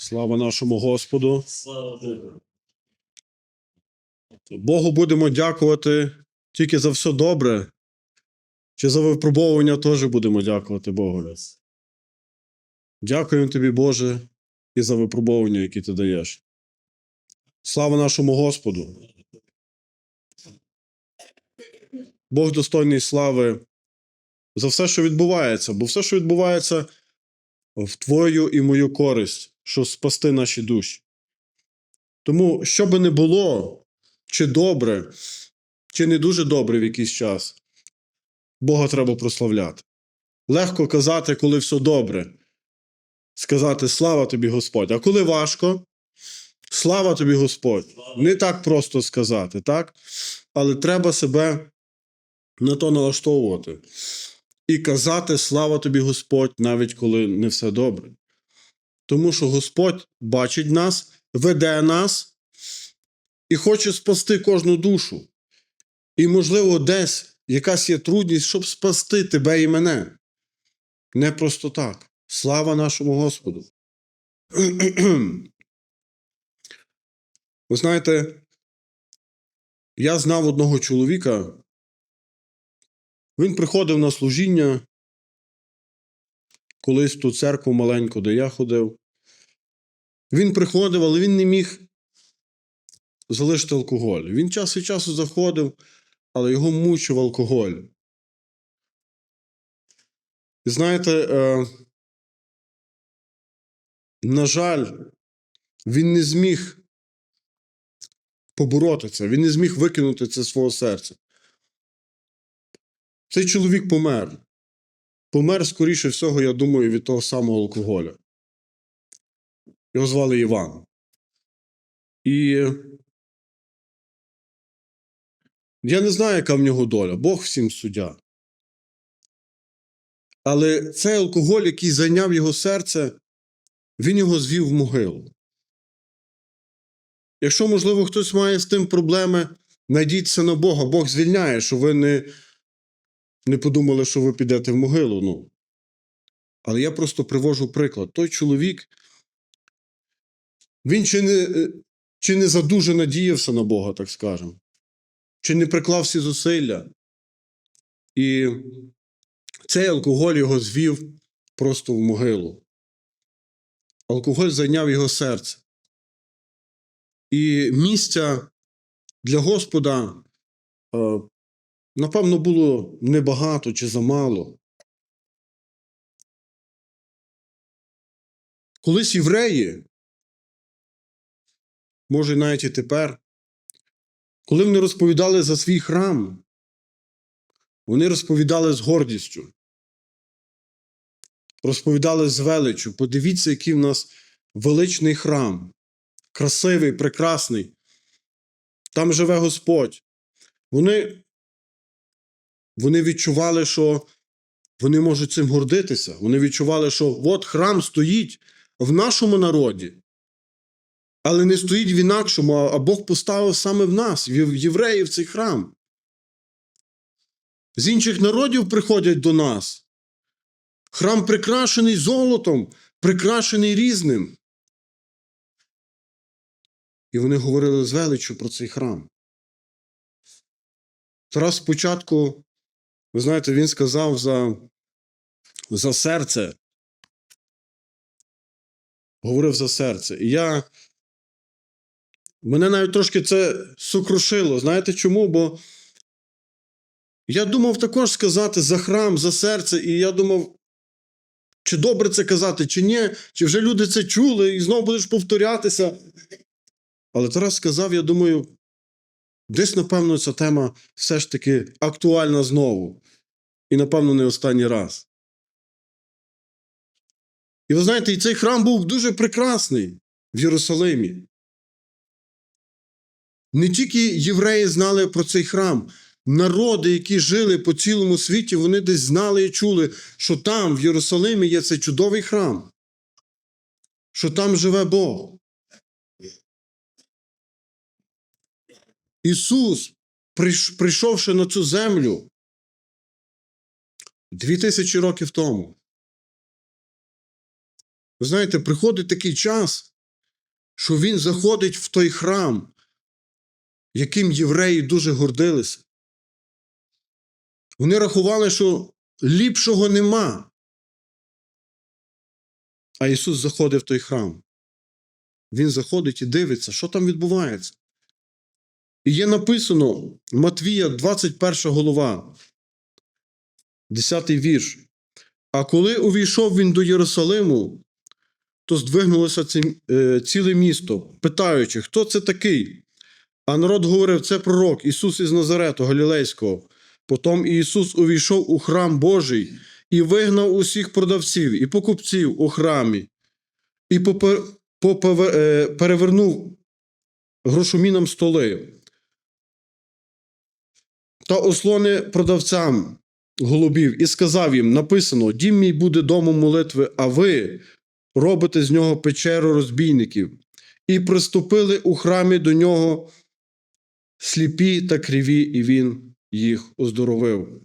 Слава нашому Господу. Слава Богу. Богу будемо дякувати тільки за все добре, чи за випробовування теж будемо дякувати Богу. Дякуємо тобі, Боже, і за випробовування, які ти даєш. Слава нашому Господу. Бог достойний слави за все, що відбувається, бо все, що відбувається в твою і мою користь, що спасти наші душі. Тому, що би не було, чи добре, чи не дуже добре в якийсь час, Бога треба прославляти. Легко казати, коли все добре. Сказати слава тобі, Господь. А коли важко, слава тобі, Господь. Не так просто сказати, так? Але треба себе на то налаштовувати. І казати слава тобі, Господь, навіть коли не все добре. Тому що Господь бачить нас, веде нас і хоче спасти кожну душу. І, можливо, десь якась є трудність, щоб спасти тебе і мене. Не просто так. Слава нашому Господу. Ви знаєте, я знав одного чоловіка. Він приходив на служіння колись ту церкву маленьку, де я ходив. Він приходив, але він не міг залишити алкоголь. Він час від часу заходив, але його мучив алкоголь. І знаєте, е, на жаль, він не зміг побороти це, він не зміг викинути це з свого серця. Цей чоловік помер. Помер, скоріше всього, я думаю, від того самого алкоголя. Його звали Іван. І я не знаю, яка в нього доля. Бог всім суддя. Але цей алкоголь, який зайняв його серце, він його звів в могилу. Якщо, можливо, хтось має з тим проблеми, найдіться на Бога. Бог звільняє, що ви не, не подумали, що ви підете в могилу. Ну. Але я просто привожу приклад. Той чоловік, він чи не, чи не задуже надіявся на Бога, так скажемо, чи не приклав всі зусилля. І цей алкоголь його звів просто в могилу. Алкоголь зайняв його серце. І місця для Господа, е, напевно, було небагато чи замало. Колись євреї, може навіть і тепер, коли вони розповідали за свій храм, вони розповідали з гордістю, розповідали з величчю. Подивіться, який в нас величний храм, красивий, прекрасний. Там живе Господь. Вони, вони відчували, що вони можуть цим гордитися. Вони відчували, що от храм стоїть в нашому народі, але не стоїть в інакшому, а Бог поставив саме в нас, в євреїв, цей храм. З інших народів приходять до нас. Храм прикрашений золотом, прикрашений різним. І вони говорили з величчю про цей храм. Тарас спочатку, ви знаєте, він сказав за, за серце. Говорив за серце. І я. Мене навіть трошки це сокрушило. Знаєте чому? Бо я думав також сказати за храм, за серце, і я думав, чи добре це казати, чи ні, чи вже люди це чули, і знову будеш повторятися. Але Тарас сказав, я думаю, десь, напевно, ця тема все ж таки актуальна знову. І, напевно, не останній раз. І ви знаєте, і цей храм був дуже прекрасний в Єрусалимі. Не тільки євреї знали про цей храм, народи, які жили по цілому світі, вони десь знали і чули, що там, в Єрусалимі, є цей чудовий храм, що там живе Бог. Ісус, прийшовши на цю землю дві тисячі років тому. Ви знаєте, приходить такий час, що він заходить в той храм, яким євреї дуже гордилися. Вони рахували, що ліпшого нема. А Ісус заходить в той храм. Він заходить і дивиться, що там відбувається. І є написано Матвія, 21 голова, 10 вірш. А коли увійшов він до Єрусалиму, то здвигнулося е, ціле місто, питаючи, хто це такий? А народ говорив, це пророк Ісус із Назарету Галілейського. Потім Ісус увійшов у храм Божий і вигнав усіх продавців і покупців у храмі, і е, перевернув грошомінам столи та ослони продавцям голубів, і сказав їм: написано: Дім мій буде домом молитви, а ви робите з нього печеру розбійників. І приступили у храмі до нього сліпі та криві, і він їх оздоровив.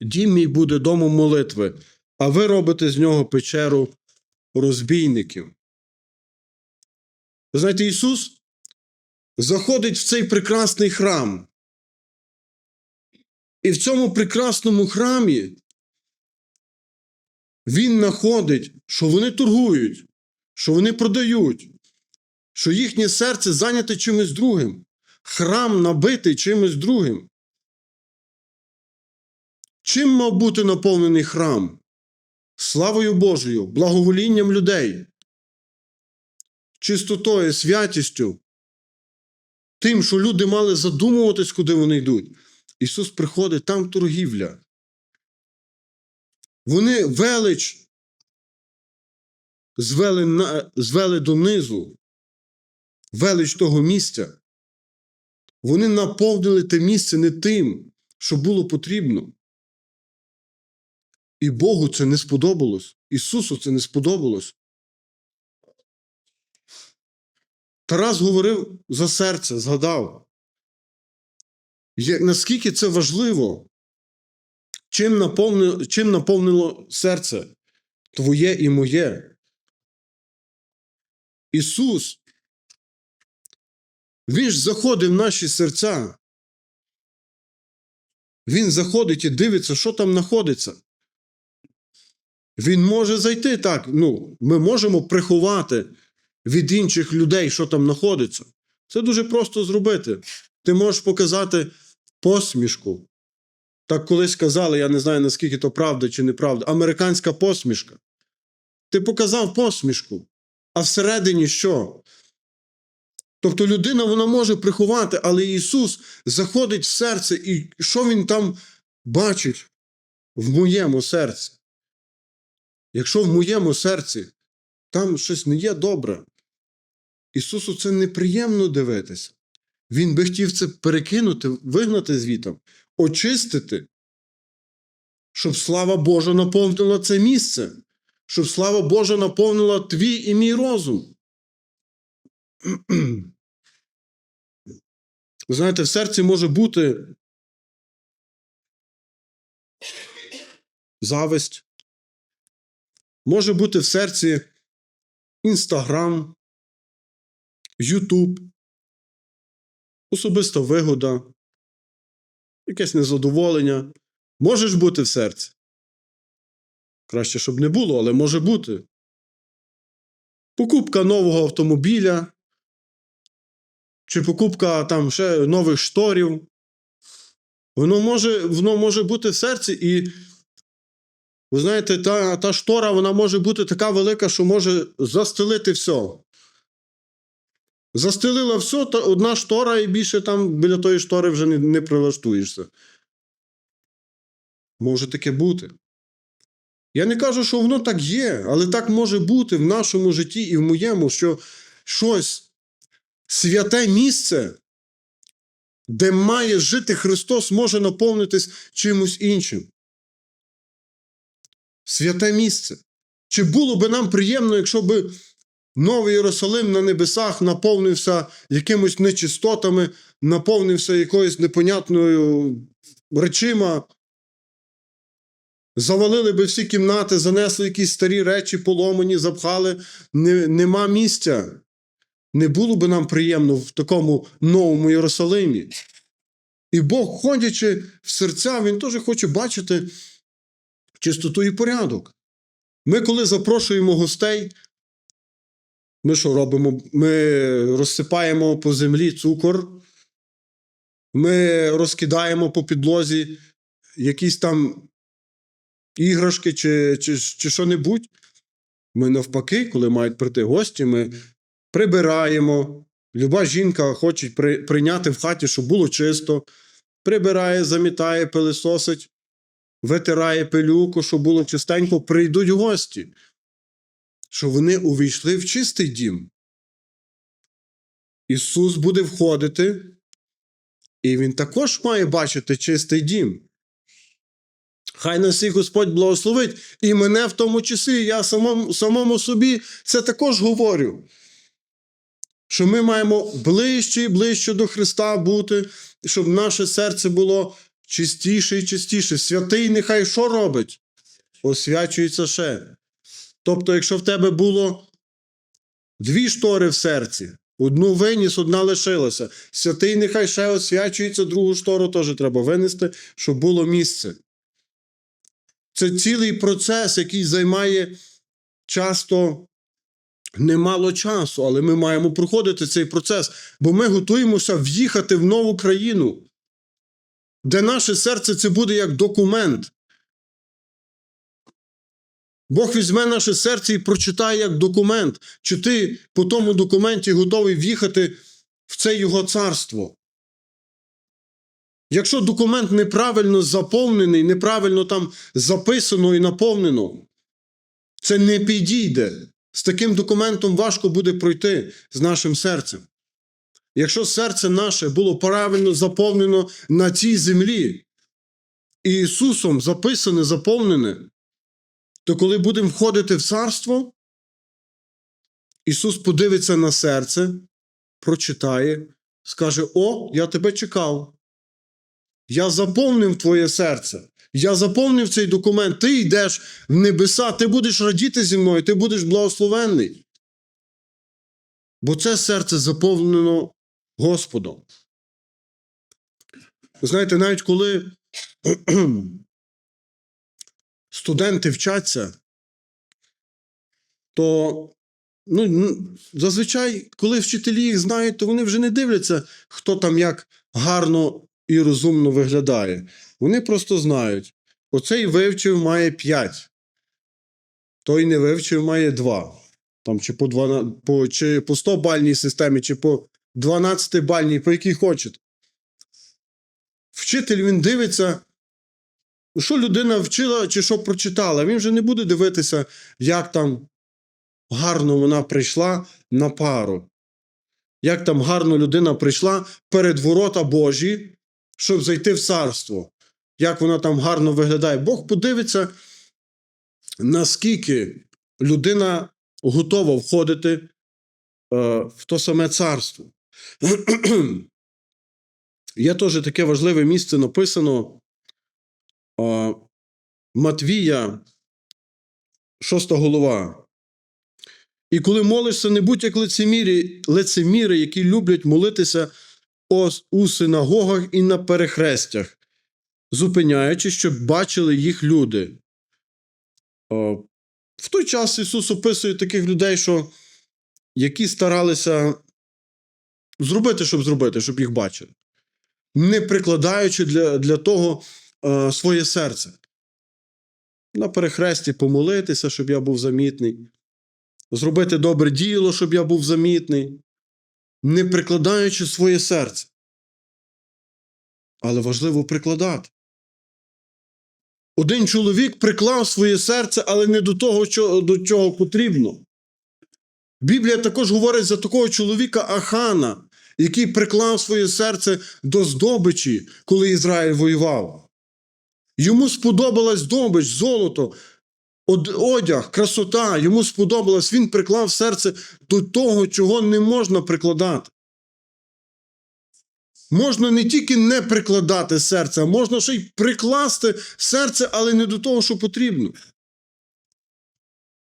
Дім мій буде домом молитви, а ви робите з нього печеру розбійників. Ви знаєте, Ісус заходить в цей прекрасний храм. І в цьому прекрасному храмі Він знаходить, що вони торгують, що вони продають, що їхнє серце зайняте чимось другим, храм набитий чимось другим. Чим мав бути наповнений храм? Славою Божою, благоволінням людей, чистотою, святістю, тим, що люди мали задумуватись, куди вони йдуть. Ісус приходить, там торгівля. Вони велич звели, на, звели донизу, велич того місця. Вони наповнили те місце не тим, що було потрібно. І Богу це не сподобалось. Ісусу це не сподобалось. Тарас говорив за серце, згадав. Наскільки це важливо, чим наповнило, чим наповнило серце твоє і моє. Ісус, Він ж заходить в наші серця. Він заходить і дивиться, що там знаходиться. Він може зайти так. Ну, Ми можемо приховати від інших людей, що там знаходиться. Це дуже просто зробити. Ти можеш показати посмішку. Так колись казали, я не знаю, наскільки то правда чи неправда, американська посмішка. Ти показав посмішку, а всередині що? Тобто людина вона може приховати, але Ісус заходить в серце, і що Він там бачить в моєму серці? Якщо в моєму серці там щось не є добре, Ісусу це неприємно дивитися. Він би хотів це перекинути, вигнати звітом, очистити, щоб слава Божа наповнила це місце, щоб слава Божа наповнила твій і мій розум. Ви знаєте, в серці може бути зависть, може бути в серці Інстаграм, Ютуб, особиста вигода, якесь незадоволення. Може ж бути в серці. Краще, щоб не було, але може бути. Покупка нового автомобіля, чи покупка там ще нових шторів. Воно може, воно може бути в серці, і, ви знаєте, та, та штора вона може бути така велика, що може застелити все. Застелила все, та одна штора, і більше там біля тої штори вже не, не прилаштуєшся. Може таке бути. Я не кажу, що воно так є, але так може бути в нашому житті і в моєму, що щось святе місце, де має жити Христос, може наповнитись чимось іншим. Святе місце. Чи було би нам приємно, якщо би Новий Єрусалим на небесах наповнився якимось нечистотами, наповнився якоюсь непонятною речима, завалили би всі кімнати, занесли якісь старі речі, поломані, запхали, Не, нема місця. не було би нам приємно в такому новому Єрусалимі. І Бог, ходячи в серця, Він теж хоче бачити чистоту і порядок. Ми, коли запрошуємо гостей, ми що робимо? Ми розсипаємо по землі цукор, ми розкидаємо по підлозі якісь там іграшки чи, чи, чи що-небудь. Ми навпаки, коли мають прийти гості, ми прибираємо. Люба жінка хоче при, прийняти в хаті, щоб було чисто. Прибирає, замітає, пилисосить, витирає пилюку, щоб було чистенько, прийдуть гості. Що вони увійшли в чистий дім. Ісус буде входити, і Він також має бачити чистий дім. Хай нас всіх Господь благословить, і мене в тому числі, я самому, самому собі це також говорю. Що ми маємо ближче і ближче до Христа бути, щоб наше серце було чистіше і чистіше. Святий нехай що робить? Освячується ще. Тобто, якщо в тебе було дві штори в серці, одну виніс, одна лишилася. Святий нехай ще освячується, другу штору теж треба винести, щоб було місце. Це цілий процес, який займає часто немало часу, але ми маємо проходити цей процес, бо ми готуємося в'їхати в нову країну, де наше серце це буде як документ. Бог візьме наше серце і прочитає як документ, чи ти по тому документі готовий в'їхати в це його царство. Якщо документ неправильно заповнений, неправильно там записано і наповнено, це не підійде. З таким документом важко буде пройти з нашим серцем. Якщо серце наше було правильно заповнено на цій землі, і Ісусом записане, заповнене, то коли будемо входити в царство, Ісус подивиться на серце, прочитає, скаже: О, я тебе чекав. Я заповнив твоє серце. Я заповнив цей документ. Ти йдеш в небеса, ти будеш радіти зі мною, ти будеш благословенний. Бо це серце заповнено Господом. Ви знаєте, навіть коли студенти вчаться, то ну, зазвичай, коли вчителі їх знають, то вони вже не дивляться, хто там як гарно і розумно виглядає. Вони просто знають: оцей вивчив має 5, той не вивчив має 2. Там, чи по 12, по, чи по 100 бальній системі, чи по 12 бальній, по якій хочете. Вчитель він дивиться, що людина вчила чи що прочитала. Він вже не буде дивитися, як там гарно вона прийшла на пару. Як там гарно людина прийшла перед ворота Божі, щоб зайти в царство. Як вона там гарно виглядає. Бог подивиться, наскільки людина готова входити е, в то саме царство. Є теж таке важливе місце написано Матвія, 6 голова. І коли молишся, не будь як лицемірі, лицеміри, які люблять молитися у синагогах і на перехрестях, зупиняючи, щоб бачили їх люди. В той час Ісус описує таких людей, що які старалися зробити, щоб зробити, щоб їх бачили, не прикладаючи для для того е, своє серце. На перехресті помолитися, щоб я був замітний, зробити добре діло, щоб я був замітний, не прикладаючи своє серце. Але важливо прикладати. Один чоловік приклав своє серце, але не до того, до чого потрібно. Біблія також говорить за такого чоловіка Ахана, який приклав своє серце до здобичі, коли Ізраїль воював. Йому сподобалась здобич, золото, одяг, красота. Йому сподобалось, він приклав серце до того, чого не можна прикладати. Можна не тільки не прикладати серце, а можна ще й прикласти серце, але не до того, що потрібно.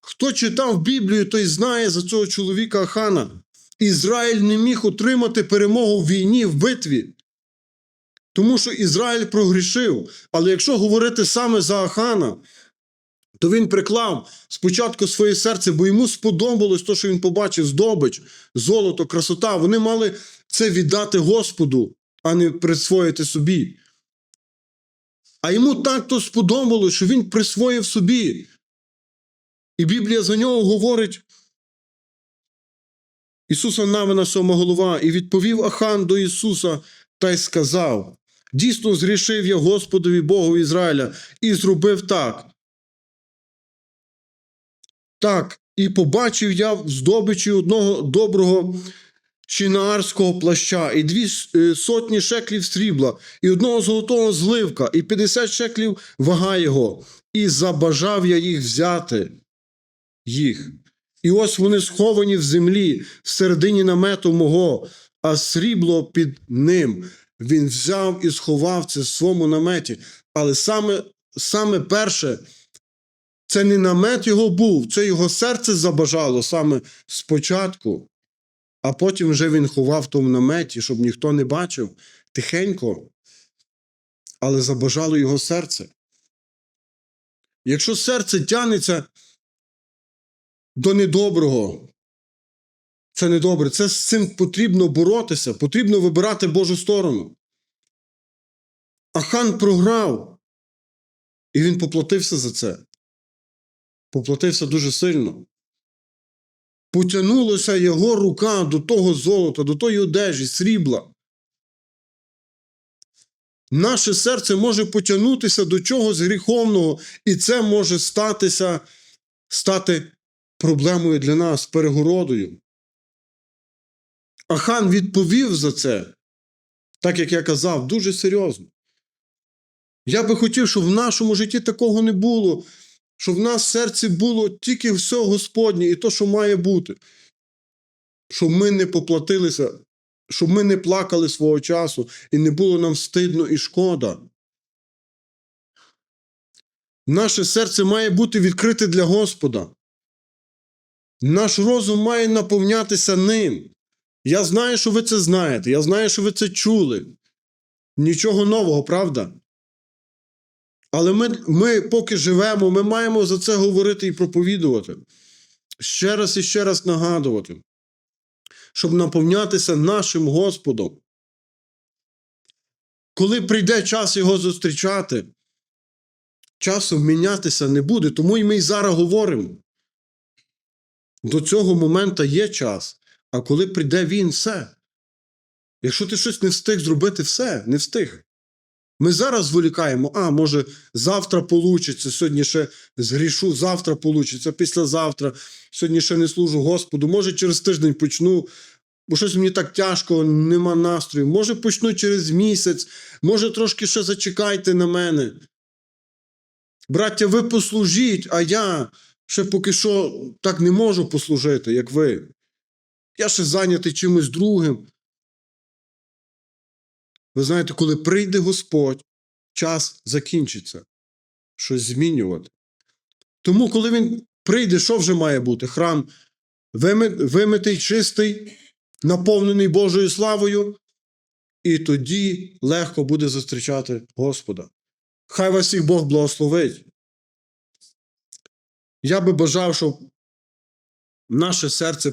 Хто читав Біблію, той знає за цього чоловіка Ахана, Ізраїль не міг отримати перемогу в війні, в битві. Тому що Ізраїль прогрішив. Але якщо говорити саме за Ахана, то він приклав спочатку своє серце, бо йому сподобалось те, що він побачив здобич, золото, красота. Вони мали це віддати Господу, а не присвоїти собі. А йому так то сподобалось, що він присвоїв собі. І Біблія за нього говорить. Ісуса Навина, сьома голова, і відповів Ахан до Ісуса та й сказав: Дійсно згрішив я Господові Богу Ізраїля і зробив так. Так, і побачив я в здобичі одного доброго чинаарського плаща, і дві е, сотні шеклів срібла, і одного золотого зливка, і п'ятдесят шеклів вага його, і забажав я їх взяти їх. І ось вони сховані в землі, всередині намету мого, а срібло під ним. Він взяв і сховав це в своєму наметі. Але саме, саме перше, це не намет його був, це його серце забажало саме спочатку, а потім вже він ховав в тому наметі, щоб ніхто не бачив тихенько, але забажало його серце. Якщо серце тянеться до недоброго, це недобре. Це з цим потрібно боротися, потрібно вибирати Божу сторону. А хан програв, і він поплатився за це. Поплатився дуже сильно. Потягнулася його рука до того золота, до тої одежі, срібла. Наше серце може потягнутися до чогось гріховного, і це може статися, стати проблемою для нас, перегородою. А хан відповів за це, так як я казав, дуже серйозно. Я би хотів, щоб в нашому житті такого не було, щоб в нас в серці було тільки все Господнє і то, що має бути. Щоб ми не поплатилися, щоб ми не плакали свого часу і не було нам стидно і шкода. Наше серце має бути відкрите для Господа. Наш розум має наповнятися ним. Я знаю, що ви це знаєте. Я знаю, що ви це чули. Нічого нового, правда? Але ми, ми поки живемо, ми маємо за це говорити і проповідувати. Ще раз і ще раз нагадувати, щоб наповнятися нашим Господом. Коли прийде час його зустрічати, часу мінятися не буде, тому і ми й зараз говоримо. До цього моменту є час, а коли прийде він, все. Якщо ти щось не встиг зробити, все, не встиг. Ми зараз зволікаємо, а може, завтра получиться, сьогодні ще згрішу, завтра получиться, післязавтра, сьогодні ще не служу Господу, може через тиждень почну, бо щось мені так тяжко, нема настрою. Може, почну через місяць, може, трошки ще зачекайте на мене. Браття, ви послужіть, а я ще поки що так не можу послужити, як ви. Я ще зайнятий чимось другим. Ви знаєте, коли прийде Господь, час закінчиться. Щось змінювати. Тому, коли він прийде, що вже має бути? Храм вимитий, чистий, наповнений Божою славою, і тоді легко буде зустрічати Господа. Хай вас всіх Бог благословить. Я би бажав, щоб наше серце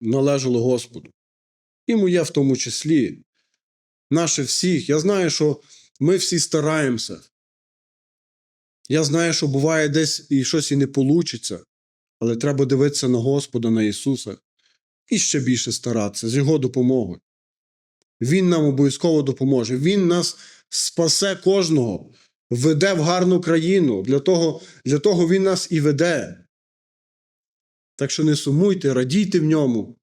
належало Господу. І моє в тому числі наше всіх. Я знаю, що ми всі стараємося. Я знаю, що буває десь і щось і не вийде, але треба дивитися на Господа, на Ісуса і ще більше старатися з Його допомогою. Він нам обов'язково допоможе. Він нас спасе кожного, веде в гарну країну. Для того, Для того Він нас і веде. Так що не сумуйте, радійте в ньому.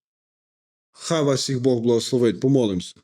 Хай вас всіх Бог благословить. Помолимося.